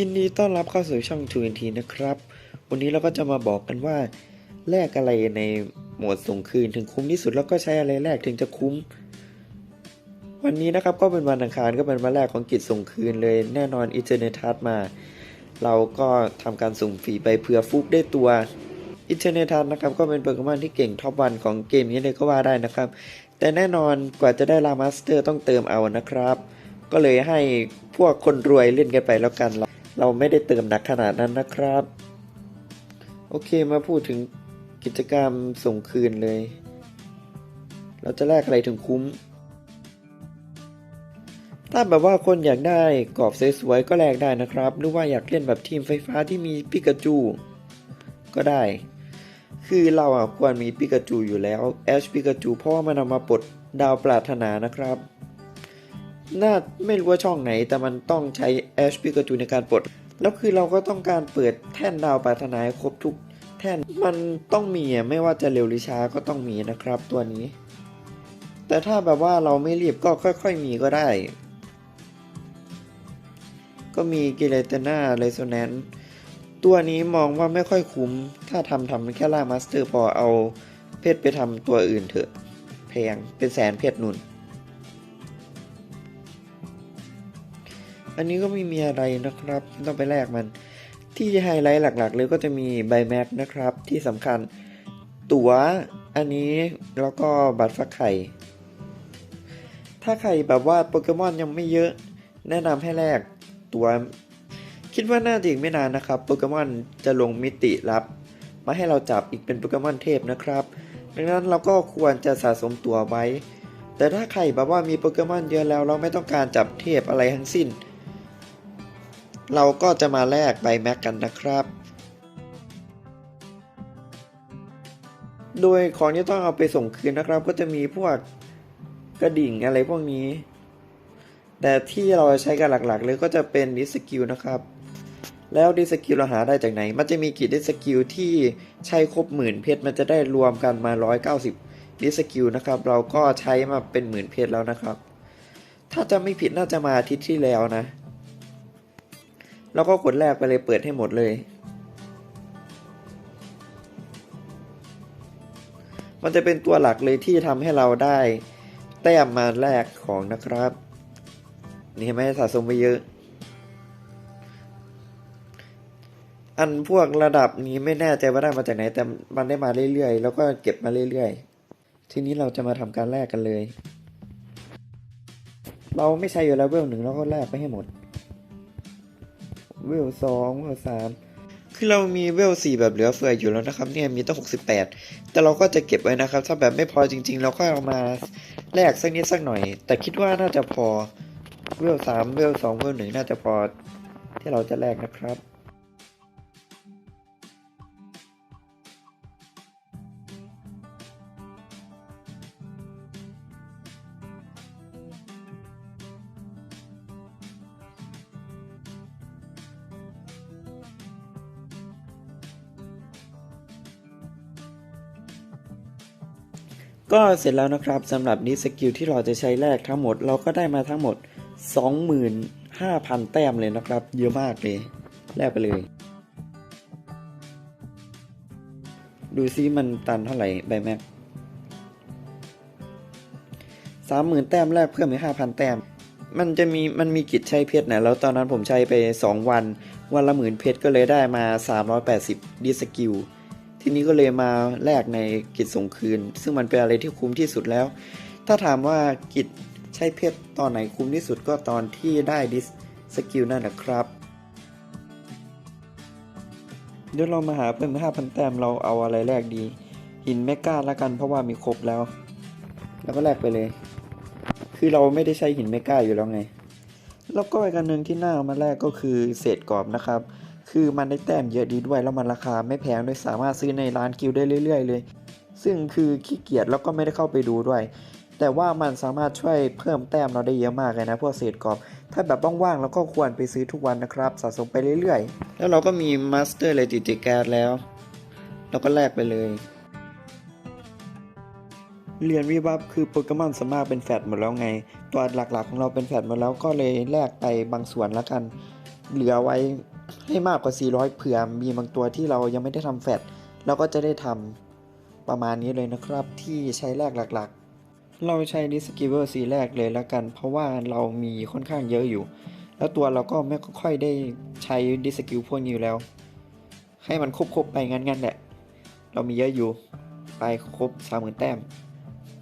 ยินดีต้อนรับเข้าสู่ช่อง t 2 t นะครับ วันนี้เราก็จะมาบอกกันว่าแลกอะไรในโหมดส่งคืนถึงคุ้มที่สุดแล้วก็ใช้อะไรแลกถึงจะคุ้ม วันนี้นะครับก็เป็นวันอังคารก็เป็นวันแรกของกิจส่งคืนเลยแน่นอนอินเทอร์เน็ตทัสมา เราก็ทำการสุ่มฟรีไปเผื่อฟุกได้ตัวอินเทอร์เน็ตทัสนะครับก็เป็นโปเกมอนที่เก่งท็อปวันของเกมนี้เลยก็ว่าได้นะครับ แต่แน่นอนกว่าจะได้ลามาสเตอร์ต้องเติมเอานะครับ ก็เลยให้พวกคนรวยเล่นกันไปแล้วกัน เราไม่ได้เติมหนักขนาดนั้นนะครับ โอเคมาพูดถึงกิจกรรมส่งคืนเลย เราจะแลกอะไรถึงคุ้ม ถ้าแบบว่าคนอยากได้กรอบสวยๆก็แลกได้นะครับ หรือว่าอยากเล่นแบบทีมไฟฟ้าที่มีปิกาจูก็ได้ คือเราอะควรมีปิกาจูอยู่แล้วแอชปิกาจูเพราะว่ามันเอามาปลดดาวปรารถนานะครับ น่าไม่รู้ว่าช่องไหน แต่มันต้องใช้แอชปิกาจูในการปลด แล้วคือเราก็ต้องการเปิดแท่นดาวปรารถนาครบทุกแท่นมันต้องมีอะไม่ว่าจะเร็วหรือช้าก็ต้องมีนะครับตัวนี้ แต่ถ้าแบบว่าเราไม่รีบก็ค่อยๆมีก็ได้ ก็มีกิเลตนาเรโซแนนตัวนี้มองว่าไม่ค่อยคุ้ม ถ้าทำทำแค่ล่ามาสเตอร์พอเอาเพชรไปทำตัวอื่นเถอะ แพงเป็นแสนเพชรนุ่น อันนี้ก็ไม่มีอะไรนะครับ ต้องไปแลกมัน ที่ไฮไลท์หลักๆ เลยก็จะมีไบแม็กนะครับ ที่สำคัญตั๋วอันนี้แล้วก็บัตรฟักไข่ ถ้าใครแบบว่าโปเกมอนยังไม่เยอะ แนะนำให้แลกตัวคิดว่าน่าจะอีกไม่นานนะครับโปเกมอนจะลงมิติลับ มาให้เราจับอีกเป็นโปเกมอนเทพนะครับ ดังนั้นเราก็ควรจะสะสมตัวไว้ แต่ถ้าใครแบบว่ามีโปเกมอนเยอะแล้วเราไม่ต้องการจับเทพอะไรทั้งสิ้น เราก็จะมาแลกใบแม็กกันนะครับ โดยของที่ต้องเอาไปส่งคืนนะครับ ก็จะมีพวกกระดิ่งอะไรพวกนี้ แต่ที่เราใช้กันหลักๆ เลยก็จะเป็นดิสกิลนะครับ แล้วดิสกิลเราหาได้จากไหน มันจะมีกี่ดิสกิลที่ใช้ครบหมื่นเพชรมันจะได้รวมกันมา 190ดิสกิลนะครับ เราก็ใช้มาเป็นหมื่นเพชรแล้วนะครับ ถ้าจะไม่ผิดน่าจะมาอาทิตย์ที่แล้วนะ แล้วก็กดแรกไปเลยเปิดให้หมดเลย มันจะเป็นตัวหลักเลยที่ทำให้เราได้ แต้มมาแรกของนะครับ นี่เห็นไหมสะสมไปเยอะ อันพวกระดับนี้ไม่แน่ใจว่าได้มาจากไหน แต่มันได้มาเรื่อยๆ แล้วก็เก็บมาเรื่อยๆ ทีนี้เราจะมาทำการแลกกันเลย เราไม่ใช้อยู่แล้วเวลหนึ่งเราก็แลกไปให้หมด เวลสองเวลสามคือเรามีเวลสี่แบบเหลือเฟืออยู่แล้วนะครับเนี่ยมีตั้งหกสิบแปดแต่เราก็จะเก็บไว้นะครับ ถ้าแบบไม่พอจริง ๆ เราก็เอามาแลกสักนิดสักหน่อย แต่คิดว่าน่าจะพอเวลสามเวลสองเวลหนึ่งน่าจะพอที่เราจะแลกนะครับ ก็เสร็จแล้วนะครับสำหรับนี้สกิลที่เราจะใช้แลกทั้งหมด เราก็ได้มาทั้งหมด 25,000 แต้มเลยนะครับ เยอะมากเลย แลกไปเลย ดูซิมันตันเท่าไหร่ใบแม็กสามหมื่นแต้มแรกเพิ่มอีกห้าพันแต้ม มันจะมีมันมีกิจใช้เพชรนะแล้วตอนนั้นผมใช้ไป 2 วัน วันละหมื่นเพชรก็เลยได้มา 380 ดิสกิล ทีนี้ก็เลยมาแลกในกิจส่งคืน ซึ่งมันเป็นอะไรที่คุ้มที่สุดแล้ว ถ้าถามว่ากิจใช้เพชรตอนไหนคุ้มที่สุดก็ตอนที่ได้ดิสสกิลนั่นนะครับเดี๋ยวเรามาหาเพิ่ม5,000แต้มเราเอาอะไรแลกดี หินเมกาละกันเพราะว่ามีครบแล้ว แล้วก็แลกไปเลย คือเราไม่ได้ใช้หินเมกาอยู่แล้วไง แล้วก็อีกอันหนึ่งที่น่าเอามาแลกก็คือเศษกรอบนะครับ คือมันได้แต้มเยอะดีด้วยแล้วมันราคาไม่แพงด้วยสามารถซื้อในร้านกิลได้เรื่อย ๆ เลย ซึ่งคือขี้เกียจแล้วก็ไม่ได้เข้าไปดูด้วย แต่ว่ามันสามารถช่วยเพิ่มแต้มเราได้เยอะมากเลยนะพวกเศษกรอบ ถ้าแบบว่างๆเราก็ควรไปซื้อทุกวันนะครับสะสมไปเรื่อยๆ แล้วเราก็มีมาสเตอร์เลติติแกสแล้ว เราก็แลกไปเลยเรียนวิบับคือโปเกมอนสามารถเป็นแฟดหมดแล้วไง ตัวหลักๆของเราเป็นแฟดหมดแล้วก็เลยแลกไปบางส่วนแล้วกัน เหลือไว้ ให้มากกว่า 400 เผื่อมีบางตัวที่เรายังไม่ได้ทำแฟตเราก็จะได้ทำประมาณนี้เลยนะครับ ที่ใช้แรกหลักๆ เราใช้ดิสกิเวอร์สีแรกเลยแล้วกัน เพราะว่าเรามีค่อนข้างเยอะอยู่ แล้วตัวเราก็ไม่ค่อยได้ใช้ดิสกิลพวกนี้อยู่แล้ว ให้มันครบๆไปงั้นๆแหละ เรามีเยอะอยู่ไปครบสามหมื่นแต้ม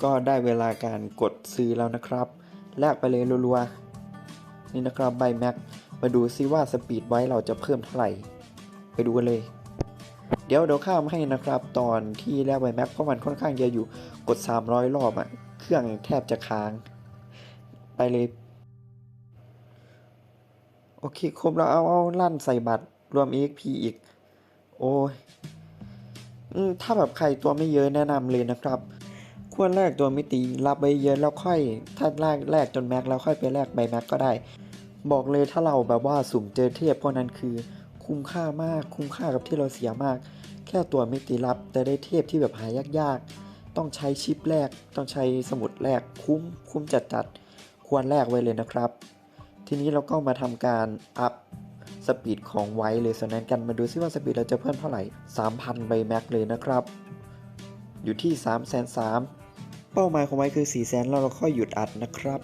ก็ได้เวลาการกดซื้อแล้วนะครับ แลกไปเลยรัวๆนี่นะครับใบแม็ก มาดูซิว่าสปีดไว้เราจะเพิ่มเท่าไหร่ ไปดูกันเลย เดี๋ยวเดี๋ยวข้ามให้นะครับ ตอนที่แลกใบแม็กเพราะมันค่อนข้างเยอะอยู่กด 300 รอบอะเครื่องแทบจะค้าง ไปเลย โอเคครบแล้วเอาเอาลั่นใส่บัตรรวม EXP อีก โอ้ยถ้าแบบใครตัวไม่เยอะแนะนำเลยนะครับควรแลกตัวมิติรับไว้เยอะแล้วค่อย ถ้าแลกแลกจนแม็กแล้วค่อยไปแลกใบแม็กก็ได้ บอกเลยถ้าเราแบบว่าสุ่มเจอเทพพวกนั้นคือ คุ้มค่ามาก คุ้มค่ากับที่เราเสียมาก แค่ตัวมิติรับ แต่ได้เทพที่แบบหายากๆ ต้องใช้ชิปแลกต้องใช้สมุดแลกคุ้ม คุ้มจัดจัดๆควรแลกไว้เลยนะครับ ทีนี้เราก็มาทำการอัพสปีดของไว้เลยส่วนนั้นกันมาดูซิว่าสปีดเราจะเพิ่มเท่าไหร่ 3,000ใบแม็กเลยนะครับ อยู่ที่ 3 3 0 0 0เป้าหมายของไว้คือ 4 0 0 0 0 0แล้วเราค่อยหยุดอัดนะครับ